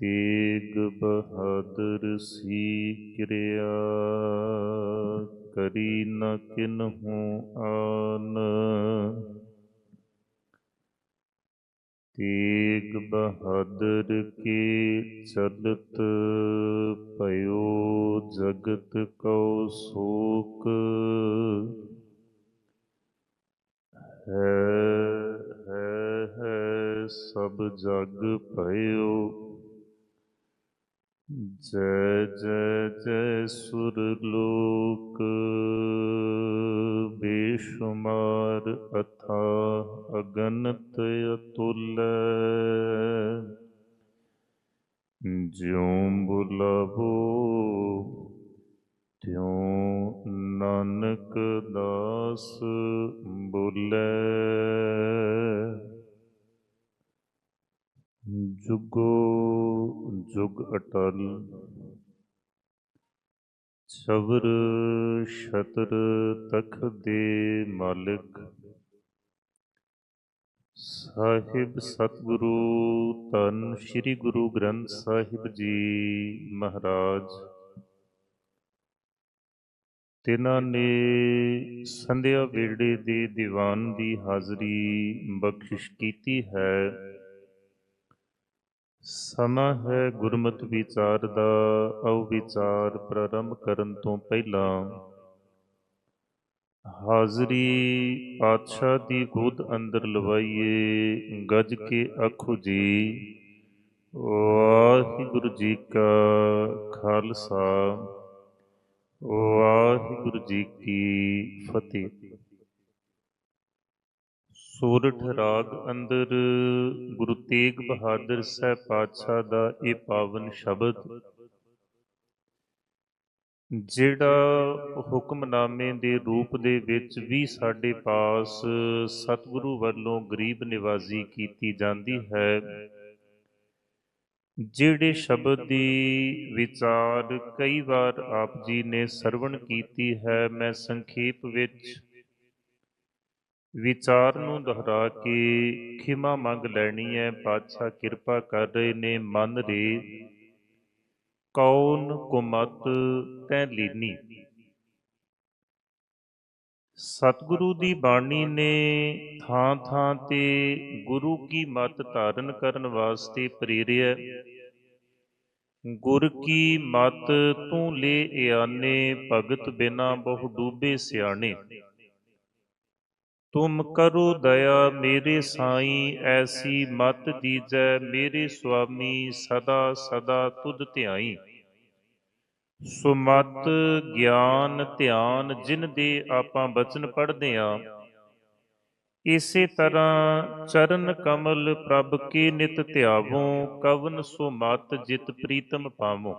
ਤੇਗ ਬਹਾਦਰ ਸੀ ਕਿਰਿਆ, ਕਰੀ ਨ ਕਿਨਹੂ ਆਨ। ਤੇਗ ਬਹਾਦਰ ਕੀ ਚਲਤ ਭਇਓ ਜਗਤ ਕਉ ਸੋਕ। ਹੈ ਹੈ ਹੈ ਸਭ ਜਗ ਭਇਓ ਜੈ ਜੈ ਜੈ ਸੁਰ ਲੋਕ ਬੇਸ਼ੁਮਾਰ ਅਥਾ ਅਗਨਤ ਅਤੁਲ ਜਿਉ ਬੁਲਾਵੋ ਤਿਉ ਨਾਨਕ ਦਾਸ ਬੋਲੇ ਜੁਗੋ ਜੁਗ ਅਟਲ ਸਬਰ ਛਤਰ ਤਖ ਦੇ ਮਾਲਕ, ਸਾਹਿਬ ਸਤਿਗੁਰੂ ਧੰਨ ਸ੍ਰੀ ਗੁਰੂ ਗ੍ਰੰਥ ਸਾਹਿਬ ਜੀ ਮਹਾਰਾਜ। ਤਿਨਾਂ ਨੇ ਸੰਧਿਆ ਵੇੜੇ ਦੇ ਦੀਵਾਨ ਦੀ ਹਾਜ਼ਰੀ ਬਖਸ਼ਿਸ਼ ਕੀਤੀ ਹੈ। ਸਮਾਂ ਹੈ ਗੁਰਮਤ ਵਿਚਾਰ ਦਾ ਆਓ ਵਿਚਾਰ ਪ੍ਰਾਰੰਭ ਕਰਨ ਤੋਂ ਪਹਿਲਾਂ। ਹਾਜ਼ਰੀ ਪਾਤਸ਼ਾਹ ਦੀ ਗੋਦ ਅੰਦਰ ਲਵਾਈਏ, ਗੱਜ ਕੇ ਆਖੋ ਜੀ, ਵਾਹਿਗੁਰੂ ਜੀ ਕਾ ਖਾਲਸਾ, ਵਾਹਿਗੁਰੂ ਜੀ ਕੀ ਫਤਿਹ। ਸੂਰਠ ਰਾਗ ਅੰਦਰ, ਗੁਰੂ ਤੇਗ ਬਹਾਦਰ ਸਾਹਿਬ ਪਾਤਸ਼ਾਹ ਦਾ ਇਹ ਪਾਵਨ ਸ਼ਬਦ, ਜਿਹੜਾ ਹੁਕਮਨਾਮੇ ਦੇ ਰੂਪ ਦੇ ਵਿੱਚ ਵੀ ਸਾਡੇ ਪਾਸ ਸਤਿਗੁਰੂ ਵੱਲੋਂ ਗਰੀਬ ਨਿਵਾਜ਼ੀ ਕੀਤੀ ਜਾਂਦੀ ਹੈ, ਜਿਹੜੇ ਸ਼ਬਦ ਦੀ ਵਿਚਾਰ ਕਈ ਵਾਰ ਆਪ ਜੀ ਨੇ ਸਰਵਣ ਕੀਤੀ ਹੈ, ਮੈਂ ਸੰਖੇਪ ਵਿੱਚ ਵਿਚਾਰ ਨੂੰ ਦੁਹਰਾ ਕੇ ਖਿਮਾ ਮੰਗ ਲੈਣੀ ਹੈ ਪਾਤਸ਼ਾਹ ਕਿਰਪਾ ਕਰ ਰਹੇ ਨੇ ਮਨ ਰੇ ਕੌਣ ਕੁਮਤ ਤੈ ਲੀਨੀ? ਸਤਿਗੁਰੂ ਦੀ ਬਾਣੀ ਨੇ ਥਾਂ ਥਾਂ ਤੇ ਗੁਰੂ ਕੀ ਮਤ ਧਾਰਨ ਕਰਨ ਵਾਸਤੇ ਪ੍ਰੇਰਿਆ। ਗੁਰ ਕੀ ਮਤ ਤੂੰ ਲੈ ਇਆਨੇ ਭਗਤ ਬਿਨਾ ਬਹੁ ਡੂਬੇ ਸਿਆਣੇ। ਤੁਮ ਕਰੋ ਦਇਆ, ਮੇਰੇ ਸਾਈ ਐਸੀ ਮਤ ਦੀਜੈ, ਮੇਰੇ ਸੁਆਮੀ ਸਦਾ ਸਦਾ ਤੁਧ ਧਿਆਈ। ਸੁਮਤ ਗਿਆਨ ਧਿਆਨ ਜਿਨ ਦੇ ਆਪਾਂ ਬਚਨ ਪੜ੍ਹਦੇ ਆ, ਇਸੇ ਤਰ੍ਹਾਂ ਚਰਨ ਕਮਲ ਪ੍ਰਭ ਕੀ ਨਿਤ ਧਿਆਵੋ, ਕਵਨ ਸੁਮਤ ਜਿਤ ਪ੍ਰੀਤਮ ਪਾਵੋ।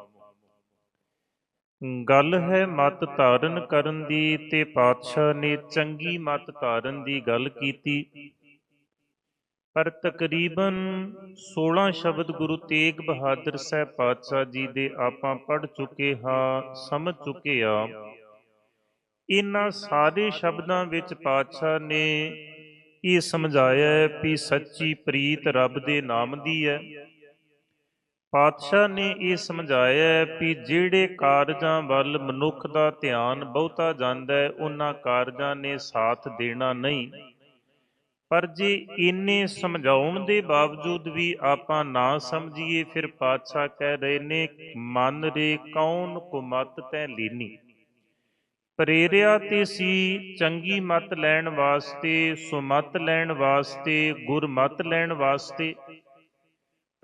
ਗੱਲ ਹੈ ਮਤ ਧਾਰਨ ਕਰਨ ਦੀ ਤੇ ਪਾਤਸ਼ਾਹ ਨੇ ਚੰਗੀ ਮਤ ਧਾਰਨ ਦੀ ਗੱਲ ਕੀਤੀ। ਪਰ ਤਕਰੀਬਨ 16 ਸ਼ਬਦ ਗੁਰੂ ਤੇਗ ਬਹਾਦਰ ਸਾਹਿਬ ਪਾਤਸ਼ਾਹ ਜੀ ਦੇ ਆਪਾਂ ਪੜ ਚੁੱਕੇ ਹਾਂ, ਸਮਝ ਚੁੱਕੇ ਆ ਇਹਨਾਂ ਸਾਰੇ ਸ਼ਬਦਾਂ ਵਿੱਚ ਪਾਤਸ਼ਾਹ ਨੇ ਇਹ ਸਮਝਾਇਆ ਹੈ ਕਿ ਸੱਚੀ ਪ੍ਰੀਤ ਰੱਬ ਦੇ ਨਾਮ ਦੀ ਹੈ। ਪਾਤਸ਼ਾਹ ਨੇ ਇਹ ਸਮਝਾਇਆ ਹੈ ਕਿ ਜਿਹੜੇ ਕਾਰਜਾਂ ਵੱਲ ਮਨੁੱਖ ਦਾ ਧਿਆਨ ਬਹੁਤਾ ਜਾਂਦਾ ਹੈ, ਉਹਨਾਂ ਕਾਰਜਾਂ ਨੇ ਸਾਥ ਦੇਣਾ ਨਹੀਂ। ਪਰ ਜੇ ਇੰਨੇ ਸਮਝਾਉਣ ਦੇ ਬਾਵਜੂਦ ਵੀ ਆਪਾਂ ਨਾ ਸਮਝੀਏ, ਫਿਰ ਪਾਤਸ਼ਾਹ ਕਹਿ ਰਹੇ ਨੇ, ਮਨ ਰੇ ਕੌਣ ਕੁਮਤ ਤੈ ਲੀਨੀ? ਪ੍ਰੇਰਿਆ ਤੇ ਸੀ ਚੰਗੀ ਮਤ ਲੈਣ ਵਾਸਤੇ, ਸੁਮਤ ਲੈਣ ਵਾਸਤੇ, ਗੁਰਮਤ ਲੈਣ ਵਾਸਤੇ।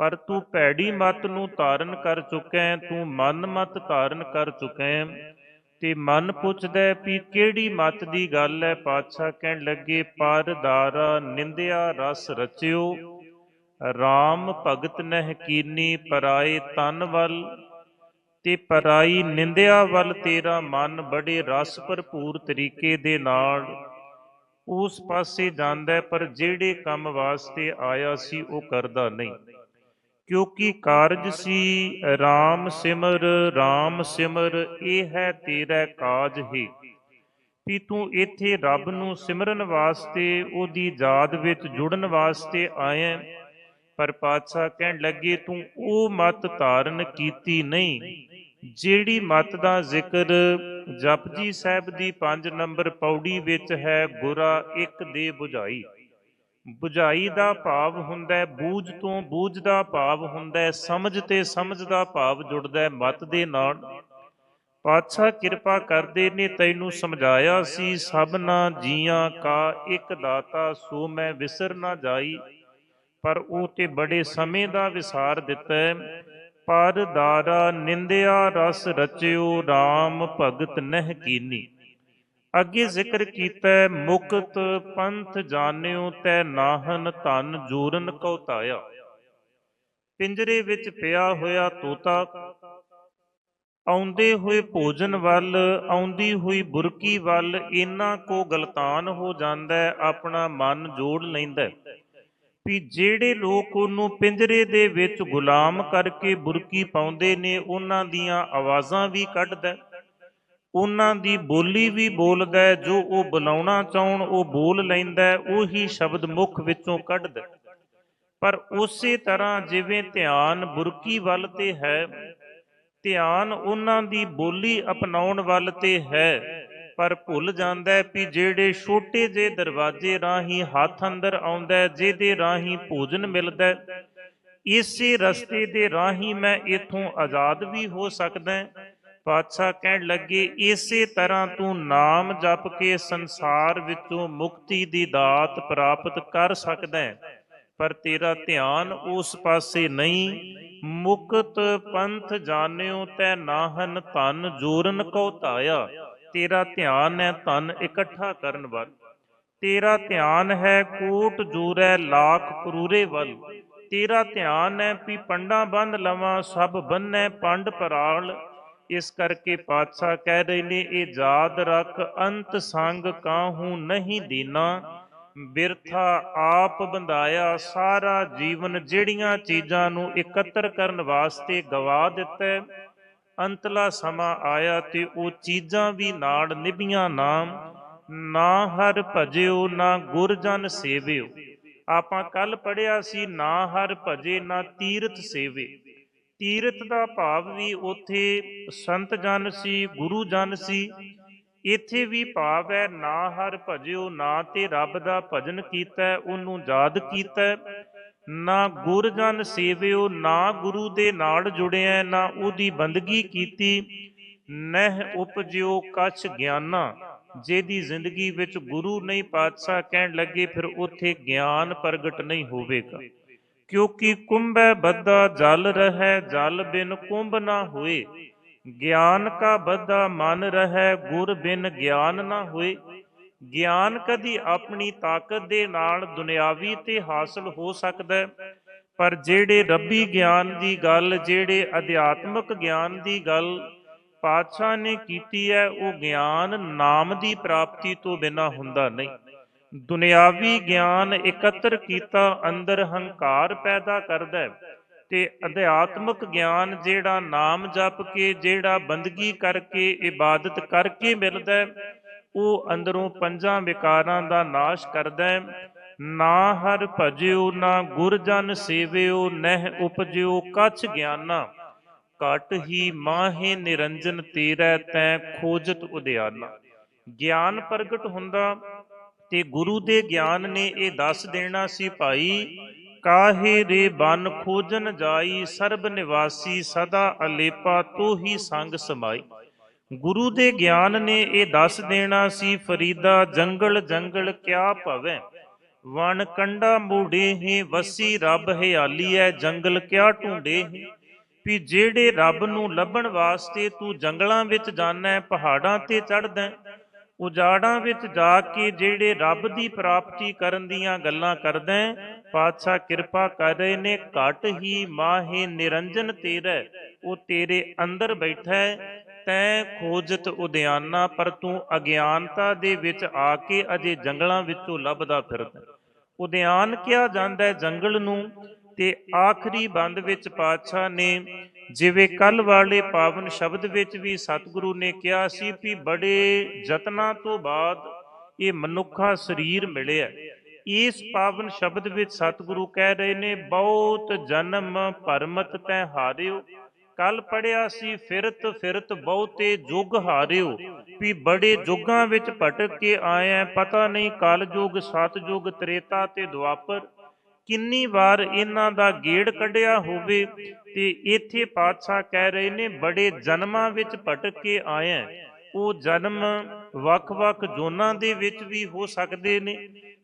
ਪਰ ਤੂੰ ਭੈੜੀ ਮਤ ਨੂੰ ਧਾਰਨ ਕਰ ਚੁੱਕੈ, ਤੂੰ ਮਨ ਮਤ ਧਾਰਨ ਕਰ ਚੁੱਕੈ। ਹੈ ਤੇ ਮਨ ਪੁੱਛਦਾ ਵੀ ਕਿਹੜੀ ਮਤ ਦੀ ਗੱਲ ਹੈ ਪਾਤਸ਼ਾਹ ਕਹਿਣ ਲੱਗੇ, ਪਰ ਦਾਰਾ ਨਿੰਦਿਆ ਰਸ ਰਚਿਓ। RAM ਭਗਤ ਨਹਿ ਕੀਨੀ, ਪਰਾਏ ਤਨ ਵੱਲ। ਤੇ ਪਰਾਈ ਨਿੰਦਿਆ ਵੱਲ ਤੇਰਾ ਮਨ ਬੜੇ ਰਸ ਭਰਪੂਰ ਤਰੀਕੇ ਦੇ ਨਾਲ। ਉਸ ਪਾਸੇ ਜਾਂਦਾ, ਪਰ ਜਿਹੜੇ ਕੰਮ ਵਾਸਤੇ ਆਇਆ ਸੀ, ਉਹ ਕਰਦਾ ਨਹੀਂ। ਕਿਉਂਕਿ ਕਾਰਜ ਸੀ RAM ਸਿਮਰ RAM ਸਿਮਰ, ਇਹ ਹੈ ਤੇਰਾ ਕਾਜ ਹੀ। ਵੀ ਤੂੰ ਇੱਥੇ ਰੱਬ ਨੂੰ ਸਿਮਰਨ ਵਾਸਤੇ, ਉਹਦੀ ਯਾਦ ਵਿੱਚ ਜੁੜਨ ਵਾਸਤੇ ਆਇਆ ਪਰ ਪਾਤਸ਼ਾਹ ਕਹਿਣ ਲੱਗੇ, ਤੂੰ ਉਹ ਮਤ ਧਾਰਨ ਕੀਤੀ ਨਹੀਂ, ਜਿਹੜੀ ਮਤ ਦਾ ਜ਼ਿਕਰ ਜਪਜੀ ਸਾਹਿਬ ਦੀ 5 ਨੰਬਰ ਪੌੜੀ ਵਿੱਚ ਹੈ, ਗੁਰਾ ਇੱਕ ਦੇ 부ਝਾਈ 부ਝਾਈ ਦਾ ਭਾਵ ਹੁੰਦਾ ਹੈ, ਬੂਝ ਤੋਂ ਬੂਝ ਦਾ ਭਾਵ ਹੁੰਦਾ ਹੈ, ਸਮਝ ਤੇ ਸਮਝ ਦਾ ਭਾਵ ਜੁੜਦਾ ਹੈ, ਮਤ ਦੇ ਨਾਲ। ਪਾਤਸ਼ਾਹ ਕਿਰਪਾ ਕਰਦੇ ਨੇ, ਤੈਨੂੰ ਸਮਝਾਇਆ ਸੀ ਸਭਨਾ ਜੀਆਂ ਕਾ ਇੱਕ ਦਾਤਾ, ਸੋ ਮੈਂ ਵਿਸਰ ਨਾ ਜਾਈ। ਪਰ ਉਹ ਤੇ ਬੜੇ ਸਮੇਂ ਦਾ ਵਿਸਾਰ ਦਿੱਤਾ ਪਰ ਦਾਰਾ ਨਿੰਦਿਆ ਰਸ ਰਚਿਓ RAM ਭਗਤ ਨਹਿ ਕੀਨੀ। ਅੱਗੇ ਜ਼ਿਕਰ ਕੀਤਾ ਮੁਕਤ ਪੰਥ ਜਾਣਿਓ, ਤੈ ਨਾਹਨ ਧਨ ਜੂਰਨ ਕਉ ਤਾਇਆ ਪਿੰਜਰੇ ਵਿੱਚ ਪਿਆ ਹੋਇਆ ਤੋਤਾ, ਆਉਂਦੇ ਹੋਏ ਭੋਜਨ ਵੱਲ, ਆਉਂਦੀ ਹੋਈ ਬੁਰਕੀ ਵੱਲ, ਇਹਨਾਂ ਕੋ ਗਲਤਾਨ ਹੋ ਜਾਂਦਾ ਆਪਣਾ ਮਨ ਜੋੜ ਲੈਂਦਾ ਵੀ ਜਿਹੜੇ ਲੋਕ ਉਹਨੂੰ ਪਿੰਜਰੇ ਦੇ ਵਿੱਚ ਗੁਲਾਮ ਕਰਕੇ ਬੁਰਕੀ ਪਾਉਂਦੇ ਨੇ, ਉਹਨਾਂ ਦੀਆਂ ਆਵਾਜ਼ਾਂ ਵੀ ਕੱਢਦਾ ਉਹਨਾਂ ਦੀ ਬੋਲੀ ਵੀ ਬੋਲਦਾ ਹੈ, ਜੋ ਉਹ ਬੁਲਾਉਣਾ ਚਾਹਣ ਉਹ ਬੋਲ ਲੈਂਦਾ ਹੈ, ਉਹੀ ਸ਼ਬਦ ਮੁਖ ਵਿੱਚੋਂ ਕੱਢਦਾ ਪਰ ਉਸੇ ਤਰ੍ਹਾਂ ਜਿਵੇਂ ਧਿਆਨ ਬੁਰਕੀ ਵੱਲ ਤੇ ਹੈ ਧਿਆਨ ਉਹਨਾਂ ਦੀ ਬੋਲੀ ਅਪਣਾਉਣ ਵੱਲ ਤੇ ਹੈ ਪਰ ਭੁੱਲ ਜਾਂਦਾ ਹੈ ਵੀ ਜਿਹੜੇ ਛੋਟੇ ਜਿਹੇ ਦਰਵਾਜ਼ੇ ਰਾਹੀਂ ਹੱਥ ਅੰਦਰ ਆਉਂਦਾ ਜਿਹਦੇ ਰਾਹੀਂ ਭੋਜਨ ਮਿਲਦਾ ਇਸੇ ਰਸਤੇ ਦੇ ਰਾਹੀਂ ਮੈਂ ਇਥੋਂ ਆਜ਼ਾਦ ਵੀ ਹੋ ਸਕਦਾ ਹਾਂ। ਪਾਤਸ਼ਾਹ ਕਹਿਣ ਲੱਗੇ, ਇਸੇ ਤਰ੍ਹਾਂ ਤੂੰ ਨਾਮ ਜਪ ਕੇ ਸੰਸਾਰ ਵਿੱਚੋਂ ਮੁਕਤੀ ਦੀ ਦਾਤ ਪ੍ਰਾਪਤ ਕਰ ਸਕਦਾ ਹੈ। ਪਰ ਤੇਰਾ ਧਿਆਨ ਉਸ ਪਾਸੇ ਨਹੀਂ। ਮੁਕਤ ਪੰਥ ਜਾਣਿਓ, ਤੈ ਨਾਹਨ ਧਨ ਜੋਰਨ ਕਉ ਧਾਇਆ। ਤੇਰਾ ਧਿਆਨ ਹੈ ਧਨ ਇਕੱਠਾ ਕਰਨ ਵੱਲ। ਤੇਰਾ ਧਿਆਨ ਹੈ ਕੋਟ ਜੂਰੈ ਲਾਖ ਕਰੂਰੇ ਵੱਲ। ਤੇਰਾ ਧਿਆਨ ਹੈ ਵੀ ਪੰਡਾਂ ਬੰਨ ਲਵਾਂ, ਸਭ ਬੰਨੈ ਪੰਡ ਪਰਾਲ। ਇਸ ਕਰਕੇ ਪਾਤਸ਼ਾਹ ਕਹਿ ਰਹੇ ਨੇ, ਇਹ ਯਾਦ ਰੱਖ, ਅੰਤ ਸੰਗ ਕਾਹੂ ਨਹੀਂ ਦੀਨਾ ਬਿਰਥਾ ਆਪ ਬੰਦਾਇਆ ਸਾਰਾ ਜੀਵਨ ਜਿਹੜੀਆਂ ਚੀਜ਼ਾਂ ਨੂੰ ਇਕੱਤਰ ਕਰਨ ਵਾਸਤੇ ਗਵਾ ਦਿੱਤਾ ਅੰਤਲਾ ਸਮਾਂ ਆਇਆ ਤੇ ਉਹ ਚੀਜ਼ਾਂ ਵੀ ਨਾਲ ਨਿਭੀਆਂ ਨਾਮ ਨਾ ਹਰ ਭਜਿਓ, ਨਾ ਗੁਰਜਨ ਸੇਵਿਓ। ਆਪਾਂ ਕੱਲ ਪੜਿਆ ਸੀ, ਨਾ ਹਰ ਭਜੇ, ਨਾ ਤੀਰਥ ਸੇਵੇ। ਤੀਰਥ ਦਾ ਭਾਵ ਵੀ ਉਥੇ ਸੰਤ ਜਨ ਸੀ, ਗੁਰੂ ਜਨ ਸੀ। ਇੱਥੇ ਵੀ ਭਾਵ ਹੈ, ਨਾ ਹਰ ਭਜਿਓ, ਨਾ ਤੇ ਰੱਬ ਦਾ ਭਜਨ ਕੀਤਾ ਉਹਨੂੰ ਯਾਦ ਕੀਤਾ ਨਾ ਗੁਰਜਨ ਸੇਵਿਓ, ਨਾ ਗੁਰੂ ਦੇ ਨਾਲ ਜੁੜਿਆ ਨਾ ਉਹਦੀ ਬੰਦਗੀ ਕੀਤੀ। ਨਹਿ ਉਪਜਿਓ ਕਛ ਗਿਆਨਾ, ਜਿਹਦੀ ਜ਼ਿੰਦਗੀ ਵਿੱਚ ਗੁਰੂ ਨਹੀਂ ਪਾਤਸ਼ਾਹ ਕਹਿਣ ਲੱਗੇ, ਫਿਰ ਉੱਥੇ ਗਿਆਨ ਪ੍ਰਗਟ ਨਹੀਂ ਹੋਵੇਗਾ। ਕਿਉਂਕਿ ਕੁੰਭੈ ਬੱਧਾ ਜਲ ਰਹੈ, ਜਲ ਬਿਨ ਕੁੰਭ ਨਾ ਹੋਏ। ਗਿਆਨ ਕਾ ਬੱਧਾ ਮਨ ਰਹੈ, ਗੁਰ ਬਿਨ ਗਿਆਨ ਨਾ ਹੋਏ। ਗਿਆਨ ਕਦੀ ਆਪਣੀ ਤਾਕਤ ਦੇ ਨਾਲ ਦੁਨਿਆਵੀ ਤੇ ਹਾਸਲ ਹੋ ਸਕਦਾ ਹੈ। ਪਰ ਜਿਹੜੇ ਰੱਬੀ ਗਿਆਨ ਦੀ ਗੱਲ, ਜਿਹੜੇ ਅਧਿਆਤਮਕ ਗਿਆਨ ਦੀ ਗੱਲ ਪਾਤਸ਼ਾਹ ਨੇ ਕੀਤੀ ਹੈ, ਉਹ ਗਿਆਨ ਨਾਮ ਦੀ ਪ੍ਰਾਪਤੀ ਤੋਂ ਬਿਨਾ ਹੁੰਦਾ ਨਹੀਂ। ਦੁਨਿਆਵੀ ਗਿਆਨ ਇਕੱਤਰ ਕੀਤਾ, ਅੰਦਰ ਹੰਕਾਰ ਪੈਦਾ ਕਰਦਾ ਹੈ ਤੇ ਅਧਿਆਤਮਕ ਗਿਆਨ ਜਿਹੜਾ ਨਾਮ ਜਪ ਕੇ, ਜਿਹੜਾ ਬੰਦਗੀ ਕਰਕੇ, ਇਬਾਦਤ ਕਰਕੇ ਮਿਲਦਾ ਹੈ, ਉਹ ਅੰਦਰੋਂ ਪੰਜਾਂ ਵਿਕਾਰਾਂ ਦਾ ਨਾਸ਼ ਕਰਦਾ ਹੈ। ਨਾ ਹਰ ਭਜਿਓ, ਨਾ ਗੁਰਜਨ ਸੇਵਿਓ, ਨਹਿ ਉਪਜਿਓ, ਕਛ ਗਿਆਨਾ। ਘਟ ਹੀ ਮਾਹੇ ਨਿਰੰਜਨ ਤੇਰਾ, ਤੈ ਖੋਜਤ ਉਦਿਆਨਾ। ਗਿਆਨ ਪ੍ਰਗਟ ਹੁੰਦਾ ਤੇ ਗੁਰੂ ਦੇ ਗਿਆਨ ਨੇ ਇਹ ਦੱਸ ਦੇਣਾ ਸੀ ਭਾਈ, ਕਾਹੇ ਰੇ ਬਨ ਖੋਜਨ ਜਾਈ, ਸਰਬ ਨਿਵਾਸੀ ਸਦਾ ਅਲੇਪਾ ਤੋ ਹੀ ਸੰਗ ਸਮਾਈ। ਗੁਰੂ ਦੇ ਗਿਆਨ ਨੇ ਇਹ ਦੱਸ ਦੇਣਾ ਸੀ, ਫਰੀਦਾ ਜੰਗਲ ਜੰਗਲ ਕਿਆ ਭਵੈ? ਵਣ ਕੰਡਾ ਮੂੜੇ ਹੀ, ਵਸੀ ਰੱਬ ਹਿਆਲੀ ਐ, ਜੰਗਲ ਕਿਆ ਢੂੰਡੇ ਹੀ? ਵੀ ਜਿਹੜੇ ਰੱਬ ਨੂੰ ਲੱਭਣ ਵਾਸਤੇ ਤੂੰ ਜੰਗਲਾਂ ਵਿੱਚ ਜਾਣਾ ਪਹਾੜਾਂ ਤੇ ਚੜਦਾ ਉਜਾੜਾਂ ਵਿੱਚ ਜਾ ਕੇ ਜਿਹੜੇ ਰੱਬ ਦੀ ਪ੍ਰਾਪਤੀ ਕਰਨ ਦੀਆਂ ਗੱਲਾਂ ਕਰਦਾ ਪਾਤਸ਼ਾਹ ਕਿਰਪਾ ਕਰ ਰਹੇ ਨੇ, ਘਟ ਹੀ ਮਾਹੇ ਨਿਰੰਜਨ ਤੇਰਾ ਉਹ ਤੇਰੇ ਅੰਦਰ ਬੈਠਾ ਤੈ ਖੋਜਤ ਉਦਿਆਨਾ, ਪਰ ਤੂੰ ਅਗਿਆਨਤਾ ਦੇ ਵਿੱਚ ਆ ਕੇ ਅਜੇ ਜੰਗਲਾਂ ਵਿੱਚੋਂ ਲੱਭਦਾ ਫਿਰਦਾ ਉਦਿਆਨ ਕਿਹਾ ਜਾਂਦਾ ਹੈ ਜੰਗਲ ਨੂੰ, ਤੇ ਆਖਰੀ ਬੰਦ ਵਿੱਚ ਪਾਤਸ਼ਾਹ ਨੇ ਜਿਵੇਂ ਕੱਲ ਵਾਲੇ ਪਾਵਨ ਸ਼ਬਦ ਵਿੱਚ ਵੀ ਸਤਿਗੁਰੂ ਨੇ ਕਿਹਾ ਸੀ ਵੀ ਬੜੇ ਯਤਨਾਂ ਤੋਂ ਬਾਅਦ ਇਹ ਮਨੁੱਖਾ ਸਰੀਰ ਮਿਲਿਆ। ਇਸ ਪਾਵਨ ਸ਼ਬਦ ਵਿੱਚ ਸਤਿਗੁਰੂ ਕਹਿ ਰਹੇ ਨੇ, ਬਹੁਤ ਜਨਮ ਭਰਮਤ ਤੈ ਹਾਰਿਓ। ਕੱਲ ਪੜਿਆ ਸੀ, ਫਿਰਤ ਫਿਰਤ ਬਹੁਤੇ ਜੁਗ ਹਾਰਿਓ। ਵੀ ਬੜੇ ਜੁਗਾਂ ਵਿੱਚ ਭਟਕ ਕੇ ਆਏ ਪਤਾ ਨਹੀਂ ਕਲ ਯੁਗ ਸਤ ਯੁਗ ਤ੍ਰੇਤਾ ਤੇ ਦੁਆਪਰ। ਕਿੰਨੀ ਵਾਰ ਇਹਨਾਂ ਦਾ ਗੇੜ ਕੱਢਿਆ ਹੋਵੇ ਤੇ ਇੱਥੇ ਪਾਤਸ਼ਾਹ ਕਹਿ ਰਹੇ ਨੇ, ਬੜੇ ਜਨਮਾਂ ਵਿੱਚ ਭਟਕ ਕੇ ਆਇਆ ਉਹ ਜਨਮ ਵੱਖ-ਵੱਖ ਜੋਨਾਂ ਦੇ ਵਿੱਚ ਵੀ ਹੋ ਸਕਦੇ ਨੇ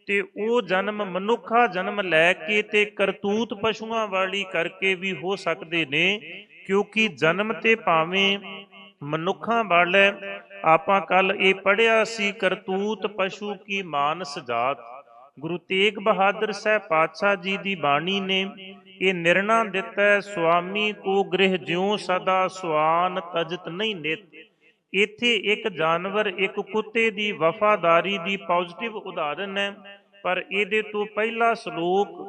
ਤੇ ਉਹ ਜਨਮ ਮਨੁੱਖਾ ਜਨਮ ਲੈ ਕੇ ਤੇ ਕਰਤੂਤ ਪਸ਼ੂਆਂ ਵਾਲੀ ਕਰਕੇ ਵੀ ਹੋ ਸਕਦੇ ਨੇ, ਕਿਉਂਕਿ ਜਨਮ ਤੇ ਭਾਵੇਂ ਮਨੁੱਖਾਂ ਵਾਲੇ ਆਪਾਂ ਕੱਲ ਇਹ ਪੜਿਆ ਸੀ, ਕਰਤੂਤ ਪਸ਼ੂ ਕੀ ਮਾਨਸ ਜਾਤ। ਗੁਰੂ ਤੇਗ ਬਹਾਦਰ ਸਾਹਿਬ ਪਾਤਸ਼ਾਹ ਜੀ ਦੀ ਬਾਣੀ ਨੇ ਇਹ ਨਿਰਣਾ ਦਿੱਤਾ ਸੁਆਮੀ ਕੋ ਗ੍ਰਹਿ ਜਿਉ ਸਦਾ ਸੁਆਨ ਤਜਤ ਨਹੀਂ ਨਿਤ। ਇੱਥੇ ਇੱਕ ਜਾਨਵਰ, ਇੱਕ ਕੁੱਤੇ ਦੀ ਵਫਾਦਾਰੀ ਦੀ ਪੋਜ਼ਿਟਿਵ ਉਦਾਹਰਨ ਹੈ, ਪਰ ਇਹਦੇ ਤੋਂ ਪਹਿਲਾ ਸ਼ਲੋਕ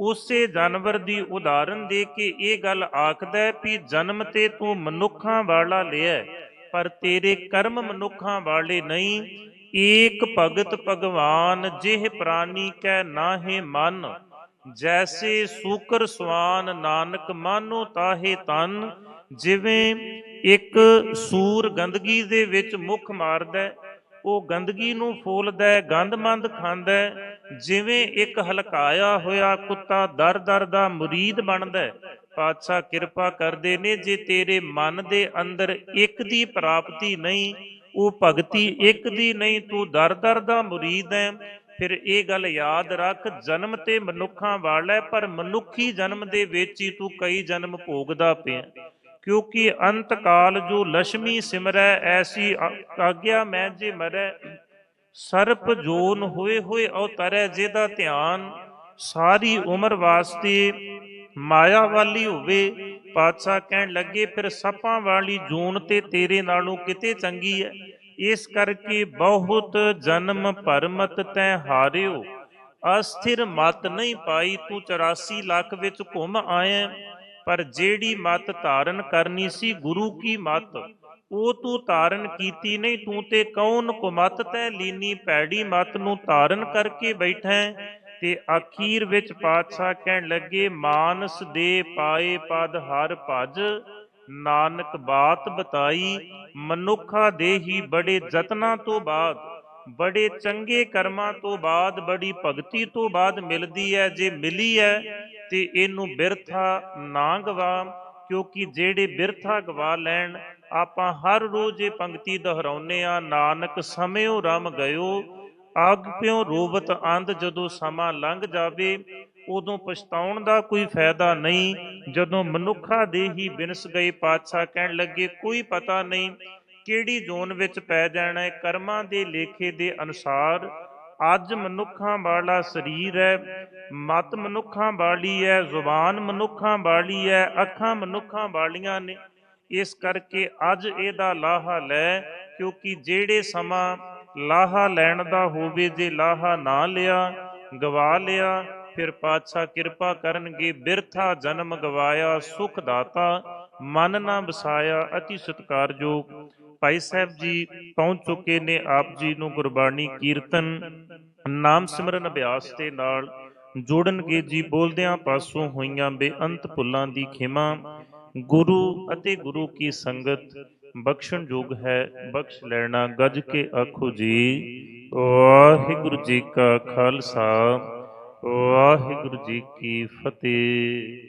ਉਸੇ ਜਾਨਵਰ ਦੀ ਉਦਾਹਰਨ ਦੇ ਕੇ ਇਹ ਗੱਲ ਆਖਦਾ ਹੈ ਵੀ ਜਨਮ ਤੇ ਤੂੰ ਮਨੁੱਖਾਂ ਵਾਲਾ ਲਿਆ ਪਰ ਤੇਰੇ ਕਰਮ ਮਨੁੱਖਾਂ ਵਾਲੇ ਨਹੀਂ ਏਕ ਭਗਤ ਭਗਵਾਨ, ਜਿਹ ਪ੍ਰਾਨੀ ਕੈ ਨਾਹੇ ਮਨ, ਜੈਸੇ ਸੂਕਰ ਸਵਾਨ ਨਾਨਕ ਮਾਨੋ ਤਾਹੇ ਤਨ, ਜਿਵੇਂ ਇੱਕ ਸੂਰ ਗੰਦਗੀ ਦੇ ਵਿੱਚ ਮੁੱਖ ਮਾਰਦਾ ਉਹ ਗੰਦਗੀ ਨੂੰ ਫੋਲਦਾ ਹੈ, ਗੰਦਮੰਦ ਖਾਂਦਾ ਜਿਵੇਂ ਇੱਕ ਹਲਕਾਇਆ ਹੋਇਆ ਕੁੱਤਾ ਦਰ-ਦਰ ਦਾ ਮੁਰੀਦ ਬਣਦਾ ਪਾਤਸ਼ਾਹ ਕਿਰਪਾ ਕਰਦੇ ਨੇ, ਜੇ ਤੇਰੇ ਮਨ ਦੇ ਅੰਦਰ ਇੱਕ ਦੀ ਪ੍ਰਾਪਤੀ ਨਹੀਂ ਉਹ ਭਗਤੀ ਇੱਕ ਦੀ ਨਹੀਂ ਤੂੰ ਦਰ-ਦਰ ਦਾ ਮੁਰੀਦ ਹੈ ਫਿਰ ਇਹ ਗੱਲ ਯਾਦ ਰੱਖ ਜਨਮ ਤੇ ਮਨੁੱਖਾਂ ਵਾਲਾ ਪਰ ਮਨੁੱਖੀ ਜਨਮ ਦੇ ਵਿੱਚ ਹੀ ਤੂੰ ਕਈ ਜਨਮ ਭੋਗਦਾ ਪਿਆ। ਕਿਉਂਕਿ ਅੰਤ ਕਾਲ ਜੋ ਲక్ష్ਮੀ ਸਿਮਰੈ ਐਸੀ ਆਗਿਆ ਮੈਂ ਜੇ ਮਰੈ। ਸਰਪ ਜੋਨ ਹੋਏ ਹੋਏ ਅਵਤਰੈ ਜਿਹਦਾ ਧਿਆਨ ਸਾਰੀ ਉਮਰ ਵਾਸਤੇ ਮਾਇਆ ਵਾਲੀ ਹੋਵੇ ਪਾਤਸ਼ਾਹ ਕਹਿਣ ਲੱਗੇ, ਫਿਰ ਸੱਪਾਂ ਵਾਲੀ ਜੂਨ ਤੇ ਤੇਰੇ ਨਾਲੋਂ ਕਿਤੇ ਚੰਗੀ ਹੈ ਇਸ ਕਰਕੇ ਬਹੁਤ ਜਨਮ ਭਰਮਤ ਤੈ ਹਾਰਿਓ। ਅਸਥਿਰ ਮਤ ਨਹੀਂ ਪਾਈ ਤੂੰ 84 ਲੱਖ ਵਿੱਚ ਘੁੰਮ ਆਇਆ ਪਰ ਜਿਹੜੀ ਮਤ ਧਾਰਨ ਕਰਨੀ ਸੀ ਗੁਰੂ ਕੀ ਮਤ? ਉਹ ਤੂੰ ਧਾਰਨ ਕੀਤੀ ਨਹੀਂ, ਤੂੰ ਤੇ ਕੌਣ ਕੁਮਤ ਤੈ? ਲੀਨੀ ਪੈੜੀ ਮਤ ਨੂੰ ਧਾਰਨ ਕਰਕੇ ਬੈਠਾ ਤੇ ਅਖੀਰ ਵਿੱਚ ਪਾਤਸ਼ਾਹ ਕਹਿਣ ਲੱਗੇ, ਮਾਨਸ ਦੇ ਪਾਏ ਪਦ ਹਰ ਭਜ, ਨਾਨਕ ਬਾਤ ਬਤਾਈ, ਮਨੁੱਖਾ ਦੇ ਹੀ ਬੜੇ ਯਤਨਾਂ ਤੋਂ ਬਾਅਦ, ਬੜੇ ਚੰਗੇ ਕਰਮਾਂ ਤੋਂ ਬਾਅਦ, ਬੜੀ ਭਗਤੀ ਤੋਂ ਬਾਅਦ ਮਿਲਦੀ ਹੈ, ਜੇ ਮਿਲੀ ਹੈ, ਤੇ ਇਹਨੂੰ ਬਿਰਥਾ ਨਾ ਗਵਾ, ਕਿਉਂਕਿ ਜਿਹੜੇ ਬਿਰਥਾ ਗਵਾ ਲੈਣ, ਆਪਾਂ ਹਰ ਰੋਜ਼ ਇਹ ਪੰਕਤੀ ਦੁਹਰਾਉਨੇ ਆ ਨਾਨਕ ਸਮਿਓ ਰਮ ਗਇਓ ਅਗ ਪਿਓ ਰੋਵਤ ਅੰਧ ਜਦੋਂ ਸਮਾਂ ਲੰਘ ਜਾਵੇ, ਉਦੋਂ ਪਛਤਾਉਣ ਦਾ ਕੋਈ ਫਾਇਦਾ ਨਹੀਂ। ਜਦੋਂ ਮਨੁੱਖਾ ਦੇ ਹੀ ਬਿਨਸ ਗਏ ਪਾਤਸ਼ਾਹ ਕਹਿਣ ਲੱਗੇ, ਕੋਈ ਪਤਾ ਨਹੀਂ ਕਿਹੜੀ ਜ਼ੋਨ ਵਿੱਚ ਪੈ ਜਾਣਾ ਹੈ, ਕਰਮਾਂ ਦੇ ਲੇਖੇ ਦੇ ਅਨੁਸਾਰ ਅੱਜ ਮਨੁੱਖਾਂ ਵਾਲਾ ਸਰੀਰ ਹੈ, ਮਤ ਮਨੁੱਖਾਂ ਵਾਲੀ ਹੈ, ਜ਼ੁਬਾਨ ਮਨੁੱਖਾਂ ਵਾਲੀ ਹੈ, ਅੱਖਾਂ ਮਨੁੱਖਾਂ ਵਾਲੀਆਂ ਨੇ। ਇਸ ਕਰਕੇ ਅੱਜ ਇਹਦਾ ਲਾਹਾ ਲੈ, ਕਿਉਂਕਿ ਜਿਹੜੇ ਸਮਾਂ ਲਾਹਾ ਲੈਣ ਦਾ ਹੋਵੇ ਜੇ ਲਾਹਾ ਨਾ ਲਿਆ, ਗਵਾ ਲਿਆ, ਫਿਰ ਪਾਤਸ਼ਾਹ ਕਿਰਪਾ ਕਰਨਗੇ, ਬਿਰਥਾ ਜਨਮ ਗਵਾਇਆ, ਸੁਖ ਦਾਤਾ, ਮਨ ਨਾ ਵਸਾਇਆ, ਅਤੀ ਸਤਿਕਾਰਯੋਗ। ਭਾਈ ਸਾਹਿਬ ਜੀ, ਪਹੁੰਚ ਚੁੱਕੇ ਨੇ ਆਪ ਜੀ ਨੂੰ ਗੁਰਬਾਣੀ ਕੀਰਤਨ, ਨਾਮ ਸਿਮਰਨ ਅਭਿਆਸ ਦੇ ਨਾਲ। ਜੋੜਨਗੇ ਜੀ ਬੋਲਦਿਆਂ ਪਾਸੋਂ ਹੋਈਆਂ ਬੇਅੰਤ ਭੁੱਲਾਂ ਦੀ ਖਿਮਾ। ਗੁਰੂ ਅਤੇ ਗੁਰੂ ਕੀ ਸੰਗਤ ਬਖਸ਼ਣ ਯੋਗ ਹੈ, ਬਖਸ਼ ਲੈਣਾ ਗੱਜ ਕੇ ਆਖੋ ਜੀ। ਵਾਹਿਗੁਰੂ ਜੀ ਕਾ ਖਾਲਸਾ, ਵਾਹਿਗੁਰੂ ਜੀ ਕੀ ਫਤਿਹ।